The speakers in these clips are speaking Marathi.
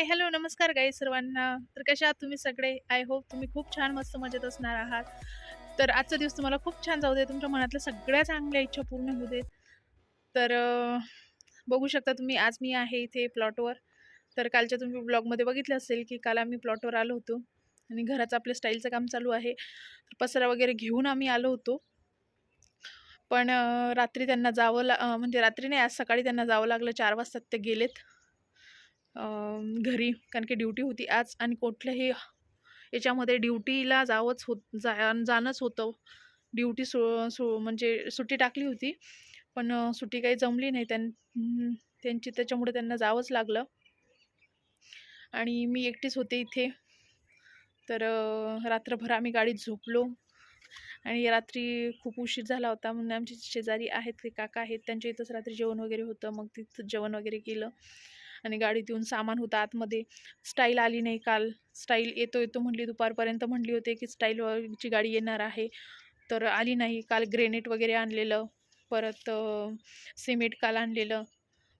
हाय हॅलो नमस्कार गाई सर्वांना. तर कशा आहात तुम्ही सगळे? आय होप तुम्ही खूप छान मस्त मजेत असणार आहात. तर आजचा दिवस तुम्हाला खूप छान जाऊ दे. तुमच्या मनातल्या सगळ्या चांगल्या इच्छा पूर्ण होऊ देत. तर बघू शकता तुम्ही आज मी आहे इथे प्लॉटवर. तर कालच्या तुम्ही ब्लॉगमध्ये बघितलं असेल की काल आम्ही प्लॉटवर आलो होतो. आणि घराचं आपल्या स्टाईलचं काम चालू आहे. तर पसरा वगैरे घेऊन आम्ही आलो होतो. पण रात्री त्यांना जावं ला म्हणजे रात्री नाही आज सकाळी त्यांना जावं लागलं. चार वाजता ते गेलेत. घरी कारण की ड्युटी होती आज आणि कुठल्याही याच्यामध्ये ड्युटीला जावंच होत जा जाणंच होतं. ड्युटी सो सो म्हणजे सुट्टी टाकली होती पण सुट्टी काही जमली नाही. त्यां त्यांची त्याच्यामुळे त्यांना जावंच लागलं. आणि मी एकटीच होते इथे. तर रात्रभर आम्ही गाडीत झोपलो. आणि रात्री खूप उशीर झाला होता. म्हणून आमचे शेजारी आहेत ते काका आहेत त्यांच्या इथंच रात्री जेवण वगैरे होतं. मग तिथं जेवण वगैरे केलं. आणि गाडीत येऊन सामान होतं. आतमध्ये स्टाईल आली नाही काल. स्टाईल येतो येतो म्हटली दुपारपर्यंत म्हटली होते की स्टाईलची गाडी येणार आहे. तर आली नाही. काल ग्रेनेट वगैरे आणलेलं. परत सिमेंट काल आणलेलं.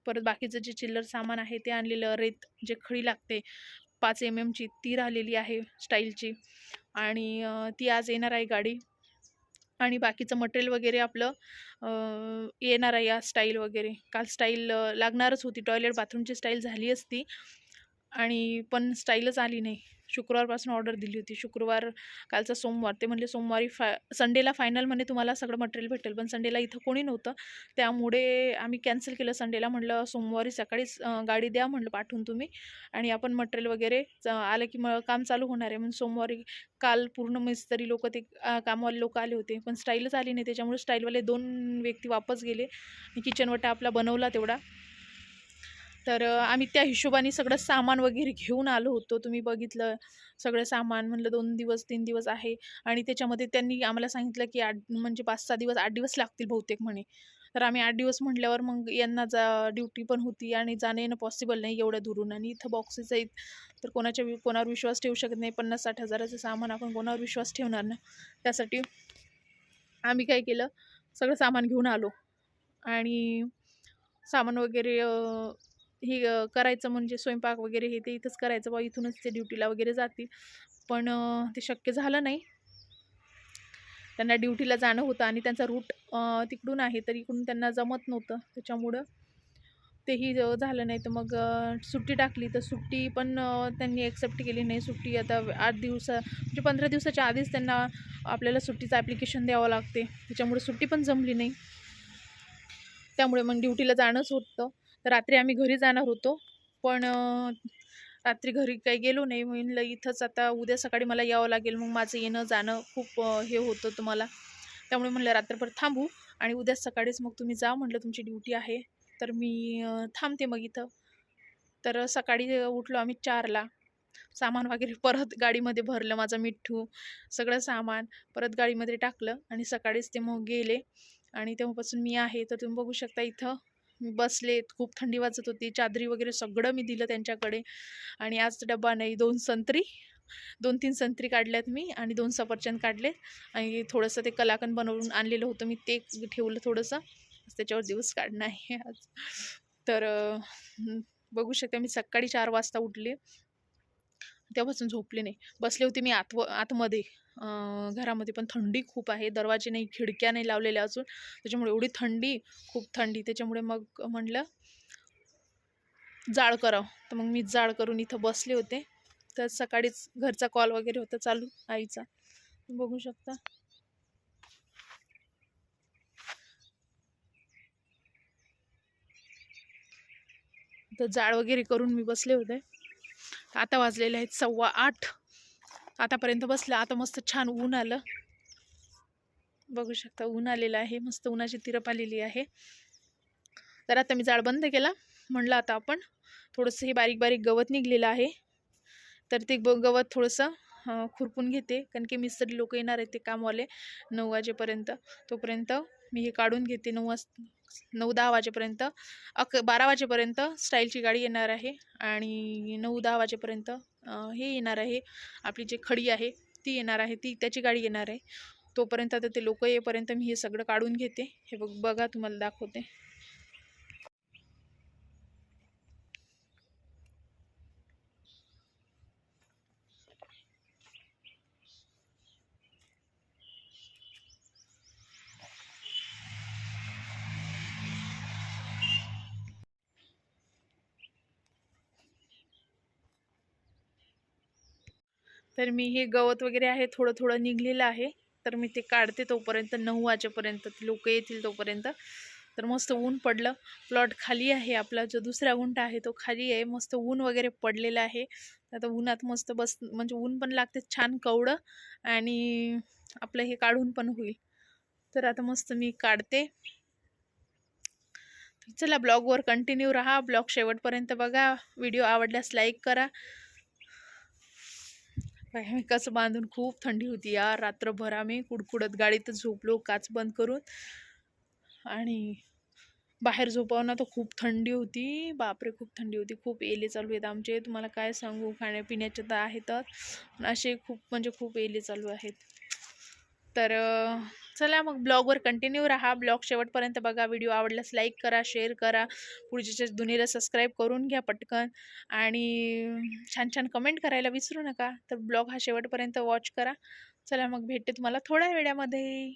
परत बाकीचं जे चिल्लर सामान आहे ते आणलेलं. रेत जे खळी लागते पाच एम एमची ती राहिलेली आहे स्टाईलची आणि ती आज येणार आहे गाडी. आणि बाकीचं मटेरियल वगैरे आपलं येणार आहे या स्टाईल वगैरे. काल स्टाईल लागणारच होती. टॉयलेट बाथरूमची स्टाईल झाली असती आणि पण स्टाईलच आली नाही. शुक्रवारपासून ऑर्डर दिली होती. शुक्रवार कालचा सोमवार. ते म्हणले सोमवारी फाय संडेला फायनल म्हणे तुम्हाला सगळं मटेरियल भेटेल. पण संडेला इथं कोणी नव्हतं. त्यामुळे आम्ही कॅन्सल केलं संडेला. म्हटलं सोमवारी सकाळीच गाडी द्या म्हटलं पाठवून तुम्ही. आणि आपण मटेरियल वगैरे आलं की मग काम चालू होणार आहे. म्हणून सोमवारी काल पूर्ण मिस्त्री लोक ते कामवाले लोक आले होते. पण स्टाईलच आली नाही. त्याच्यामुळे स्टाईलवाले दोन व्यक्ती वापस गेले. किचनवटा आपला बनवला तेवढा. तर आम्ही त्या हिशोबाने सगळं सामान वगैरे घेऊन आलो होतो. तुम्ही बघितलं सगळं सामान म्हणलं दोन दिवस तीन दिवस आहे. आणि त्याच्यामध्ये त्यांनी आम्हाला सांगितलं की आठ म्हणजे पाच सहा दिवस आठ दिवस लागतील बहुतेक म्हणे. तर आम्ही आठ दिवस म्हटल्यावर मग यांना जा ड्युटी पण होती आणि जाणं येणं पॉसिबल नाही एवढ्या दुरून. आणि इथं बॉक्सेस आहेत. तर कोणाच्या कोणावर विश्वास ठेवू शकत नाही. पन्नास साठ हजाराचं सामान आपण कोणावर विश्वास ठेवणार ना? त्यासाठी आम्ही काय केलं? सगळं सामान घेऊन आलो. आणि सामान वगैरे हे करायचं म्हणजे स्वयंपाक वगैरे हे ते इथंच करायचं बा इथूनच ते ड्युटीला वगैरे जातील. पण ते शक्य झालं नाही. त्यांना ड्युटीला जाणं होतं आणि त्यांचा रूट तिकडून आहे तर इकडून त्यांना जमत नव्हतं. त्याच्यामुळं तेही ज- झालं नाही. तर मग सुट्टी टाकली. तर सुट्टी पण त्यांनी ॲक्सेप्ट केली नाही. सुट्टी आता आठ दिवसा म्हणजे पंधरा दिवसाच्या आधीच त्यांना आपल्याला सुट्टीचं ॲप्लिकेशन द्यावं लागते. त्याच्यामुळे सुट्टी पण जमली नाही. त्यामुळे मग ड्युटीला जाणंच होतं. तर रात्री आम्ही घरी जाणार होतो. पण रात्री घरी काही गेलो नाही. म्हणलं इथंच आता उद्या सकाळी मला यावं लागेल. मग माझं येणं जाणं खूप हे होतं तुम्हाला. त्यामुळे म्हणलं रात्रभर थांबू आणि उद्या सकाळीच मग तुम्ही जा. म्हटलं तुमची ड्युटी आहे. तर मी थांबते मग इथं. तर सकाळी उठलो आम्ही चारला. सामान वगैरे परत गाडीमध्ये भरलं माझं मिठ्ठू सगळं सामान परत गाडीमध्ये टाकलं आणि सकाळीच ते मग गेले. आणि तेव्हापासून मी आहे. तर तुम्ही बघू शकता इथं बसलेत खूप थंडी वाजत होती. चादरी वगैरे सगळं मी दिलं त्यांच्याकडे. आणि आज डब्बा नाही दोन संत्री दोन तीन संत्री काढल्यात मी आणि दोन सफरचंद काढले आणि थोडंसं ते कलाकंद बनवून आणलेलं होतं. मी ते ठेवलं थोडंसं. त्याच्यावर दिवस काढणं आहे आज. तर बघू शकते मी सकाळी चार वाजता उठले. तेव्हापासून झोपले नाही. बसले होते मी आत आतमध्ये. घरामध्ये पण थंडी खूप आहे. दरवाजे नाही खिडक्या नाही लावलेल्या अजून. त्याच्यामुळे एवढी थंडी खूप थंडी. त्याच्यामुळे मग म्हटलं जाळ करावं. तर मग मी जाळ करून इथं बसले होते. तर सकाळीच घरचा कॉल वगैरे होता चालू आईचा. बघू शकता. तर जाळ वगैरे करून मी बसले होते. आता वाजलेले आहेत सव्वा आठ. आतापर्यंत बसलं आता मस्त छान ऊन आलं. बघू शकता ऊन आलेलं आहे मस्त उन्हाची तिरप आलेली आहे. तर आता मी जाळ बंद केला म्हणलं आता आपण थोडंसं हे बारीक बारीक गवत निघलेलं आहे. तर ते गवत थोडंसं खुरपून घेते. कारण की मिस्त्री लोक येणार आहेत ते कामवाले नऊ वाजेपर्यंत. तोपर्यंत मी हे काढून घेते. नऊ वाज नऊ दहा वाजेपर्यंत. अक बारा वाजेपर्यंत स्टाईलची गाडी येणार आहे. आणि नऊ दहा वाजेपर्यंत हे येणार आहे. आपली जी खडी आहे ती येणार आहे. ती त्याची गाडी येणार आहे. तोपर्यंत आता ते लोक येईपर्यंत मी हे सगळं काढून घेते. हे बघ बघा तुम्हाला दाखवते. तर मी हे गवत वगैरे आहे थोडं थोडं निघलेलं आहे. तर मी ते काढते तोपर्यंत नऊ वाजेपर्यंत लोक येतील तोपर्यंत. तर मस्त ऊन पडलं. प्लॉट खाली आहे आपला जो दुसरा उंट आहे तो खाली आहे. मस्त ऊन वगैरे पडलेला आहे. आता उन्हात मस्त बस म्हणजे ऊन पण लागते छान कवडं आणि आपलं हे काढून पण होईल. तर आता मस्त मी काढते. चला ब्लॉगवर कंटिन्यू राहा. ब्लॉग शेवटपर्यंत बघा. व्हिडिओ आवडल्यास लाईक करा. बघा कसं बांधून खूप थंडी होती यार. रात्रभर आम्ही कुडकुडत गाडीतच झोपलो काच बंद करून. आणि बाहेर झोपावं तर खूप थंडी होती. बापरे खूप थंडी होती. खूप एले चालू आहेत आमचे. तुम्हाला काय सांगू? खाण्यापिण्याचे तर आहेतच असे खूप म्हणजे खूप एले चालू आहेत. तर चला मग ब्लॉगवर कंटिन्यू राहा. ब्लॉग शेवटपर्यंत बघा. व्हिडिओ आवडल्यास लाईक करा शेअर करा. पुढच्या दुनियेला सबस्क्राईब करून घ्या पटकन. आणि छान छान कमेंट करायला विसरू नका. तर ब्लॉग हा शेवटपर्यंत वॉच करा. चला मग भेटते तुम्हाला थोड्या वेळामध्ये.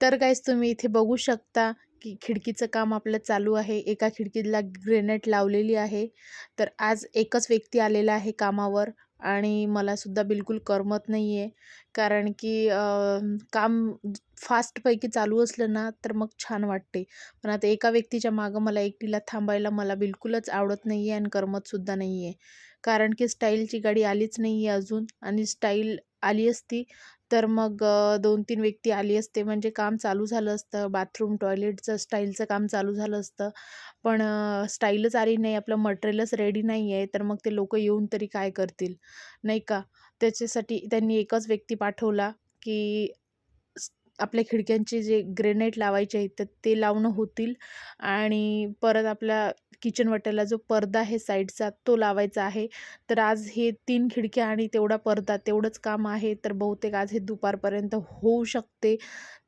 तर गाईज तुम्ही इथे बघू शकता की खिडकीचं काम आपलं चालू आहे. एका खिडकीला ग्रेनेट लावलेली आहे. तर आज एकच व्यक्ती आलेला आहे कामावर. आणि मलासुद्धा बिलकुल करमत नाही आहे कारण की काम फास्टपैकी चालू असलं ना तर मग छान वाटते. पण आता एका व्यक्तीच्या मागं मला एकटीला थांबायला मला बिलकुलच आवडत नाही आहे आणि करमतसुद्धा नाही आहे कारण की स्टाईलची गाडी आलीच नाही आहे अजून आणि स्टाईल आली असती तर मग दोन तीन व्यक्ती आली असते. म्हणजे काम चालू झालं असतं. बाथरूम टॉयलेटचं स्टाईलचं काम चालू झालं असतं. पण स्टाईलच आली नाही. आपलं मटेरियलच रेडी नाही आहे. तर मग ते लोक येऊन तरी काय करतील? नाही का? त्याच्यासाठी त्यांनी एकच व्यक्ती पाठवला की आपल्या खिडक्यांचे जे ग्रेनेट लावायचे आहेत तर ते लावणं होतील. आणि परत आपल्या किचन वाट्याला जो पडदा आहे साईडचा तो लावायचा आहे. तर आज हे तीन खिडक्या आणि तेवढा पडदा तेवढंच काम आहे. तर बहुतेक आज हे दुपारपर्यंत होऊ शकते.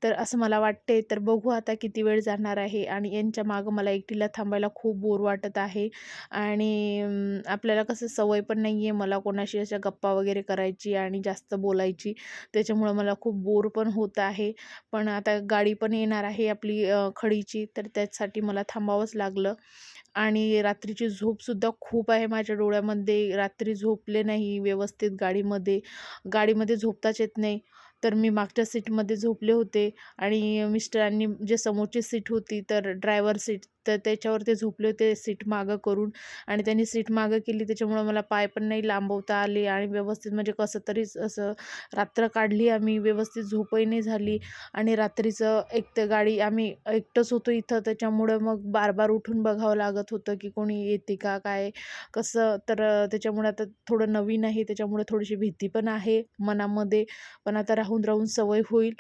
तर असं मला वाटते तर बघू आता किती वेळ जाणार आहे आणि यांच्या मागं मला एकटीला थांबायला खूप बोर वाटत आहे. आणि आपल्याला कसं सवय पण नाही आहे मला कोणाशी अशा गप्पा वगैरे करायची आणि जास्त बोलायची. त्याच्यामुळं मला खूप बोर पण होत आहे. पण आता गाडी पण येणार आहे आपली खडीची. तर त्यासाठी मला थांबावंच लागलं. आणि रात्रीची झोपसुद्धा खूप आहे माझ्या डोळ्यामध्ये. रात्री झोपले नाही व्यवस्थित गाडीमध्ये. गाडीमध्ये झोपताच येत नाही. तर मी मागच्या सीटमध्ये झोपले होते आणि मिस्टरांनी जे समोरची सीट होती तर ड्रायव्हर सीट तर त्याच्यावर ते झोपले होते सीट मागं करून आणि त्यांनी सीट मागं केली. त्याच्यामुळं मला पाय पण नाही लांबवता आले आणि व्यवस्थित म्हणजे कसं तरीच असं रात्र काढली आम्ही व्यवस्थित झोपही नाही झाली आणि रात्रीचं एक तर गाडी आम्ही एकटंच होतो इथं. त्याच्यामुळं मग बार बार उठून बघावं लागत होतं की कोणी येते का काय कसं? तर त्याच्यामुळे आता थोडं नवीन आहे. त्याच्यामुळे थोडीशी भीती पण आहे मनामध्ये. पण आता राहून राहून सवय होईल.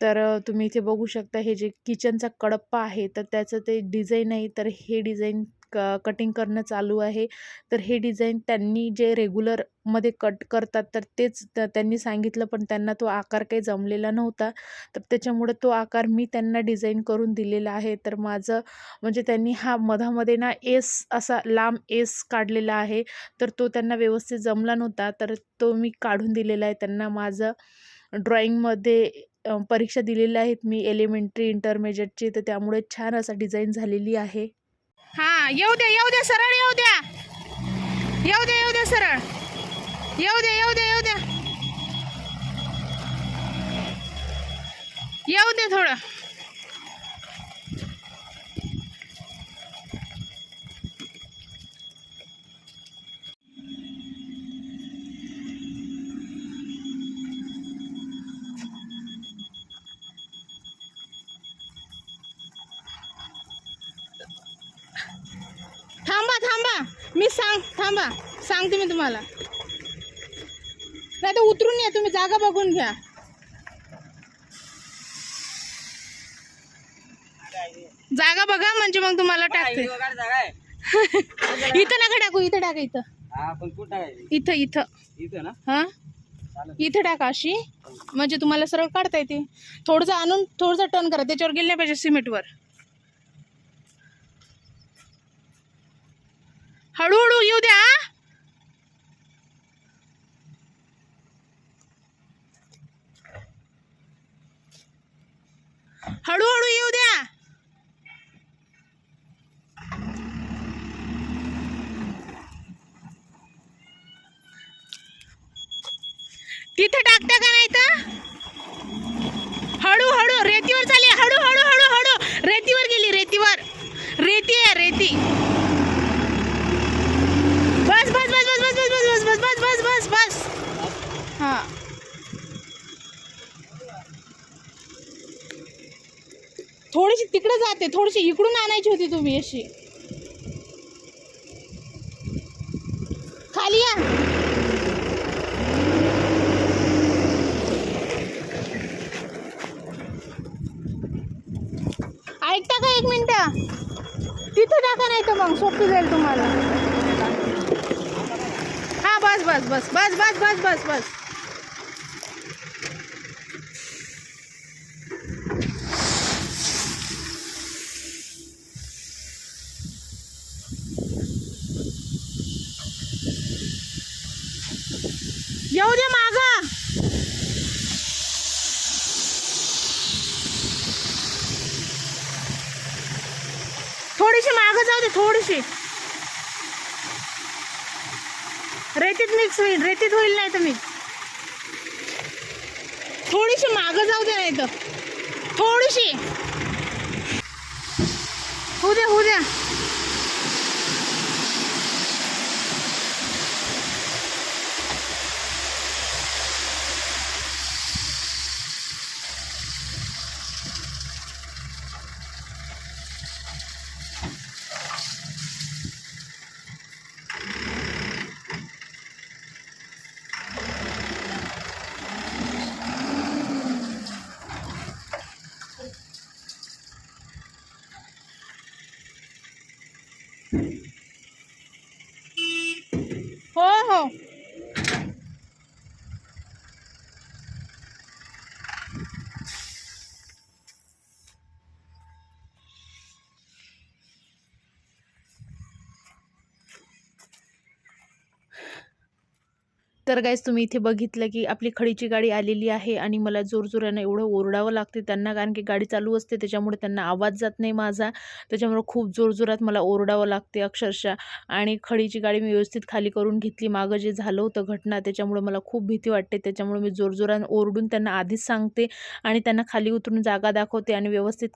तर तुम्ही इथे बघू शकता हे जे किचनचा कडप्पा आहे तर त्याचं ते डिझाईन आहे. तर हे डिझाईन क कटिंग करणं चालू आहे. तर हे डिझाईन त्यांनी जे रेग्युलरमध्ये कट करतात तर तेच त्यांनी सांगितलं पण त्यांना तो आकार काही जमलेला नव्हता. तर त्याच्यामुळे तो आकार मी त्यांना डिझाईन करून दिलेला आहे. तर माझं म्हणजे त्यांनी हा मधामध्ये ना एस असा लांब एस काढलेला आहे. तर तो त्यांना व्यवस्थित जमला नव्हता. तर तो मी काढून दिलेला आहे त्यांना. माझं ड्रॉईंगमध्ये परीक्षा दिलेल्या आहेत. मी एलिमेंटरी इंटरमिजिएटची तर त्यामुळे छान असा डिझाईन झालेली आहे. हां येऊ द्या येऊ द्या सरळ येऊ द्या. येऊ द्या येऊ द्या सरळ. येऊ द्या येऊ द्या येऊ द्या. येऊ द्या थोडं थांबा थांबा मी सांग थांबा. सांगते मी तुम्हाला. नाही तर उतरून या तुम्ही जागा बघून घ्या. जागा बघा म्हणजे मग तुम्हाला टाकते. इथं नका टाकू इथं टाका इथं. हा इथं इथं. हा? इथं टाका अशी. म्हणजे तुम्हाला सरळ काढता येते. थोडंसं आणून थोडंसं टर्न करा. त्याच्यावर गेलं नाही पाहिजे सिमेंटवर. हळूहळू येऊ द्या तिकडे जाते थोडीशी इकडून आणायची होती तुम्ही अशी. खाली या. ऐकता का एक मिनिट? तिथं टाका नाही तर मग सोपी जाईल तुम्हाला. हा बस बस बस बस बस बस बस बस. येऊ दे माग. थोडीशी मागं जाऊ दे थोडीशी. रेतीत मिक्स होईल रेतीत होईल नाही तर मी थोडीशी मागं जाऊ दे नाही तर. थोडीशी. होऊ द्या होऊ द्या Thank you. तर गाईज तुम्ही इथे बघितलं की आपली खडीची गाडी आलेली आहे आणि मला जोरजोरानं एवढं ओरडावं लागते त्यांना कारण की गाडी चालू असते त्याच्यामुळे त्यांना आवाज जात नाही माझा. त्याच्यामुळे खूप जोरजोरात मला ओरडावं लागते अक्षरशः. आणि खडीची गाडी मी व्यवस्थित खाली करून घेतली. मागं जे झालं होतं घटना त्याच्यामुळे मला खूप भीती वाटते. त्याच्यामुळे मी जोरजोरानं ओरडून त्यांना आधीच सांगते आणि त्यांना खाली उतरून जागा दाखवते आणि व्यवस्थित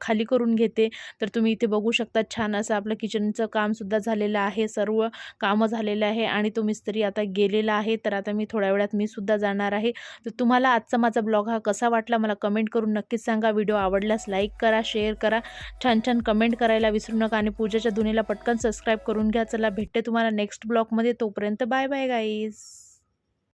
खाली करून घेते. तर तुम्ही इथे बघू शकता छान असं आपलं किचनचं कामसुद्धा झालेलं आहे. सर्व कामं झालेलं आहे आणि तो मिस्त्री आता गेलेला आहे. तर आता मी थोड्या वेळात मी सुद्धा जाणार आहे. तर तुम्हाला आजचा माझा ब्लॉग हा कसा वाटला मला कमेंट करून नक्कीच सांगा. व्हिडिओ आवडल्यास लाईक करा शेअर करा. छान छान कमेंट करायला विसरू नका आणि पूजाच्या धुनीला पटकन सबस्क्राईब करून घ्या. चला भेटते तुम्हाला नेक्स्ट ब्लॉगमध्ये. तोपर्यंत बाय बाय गाईज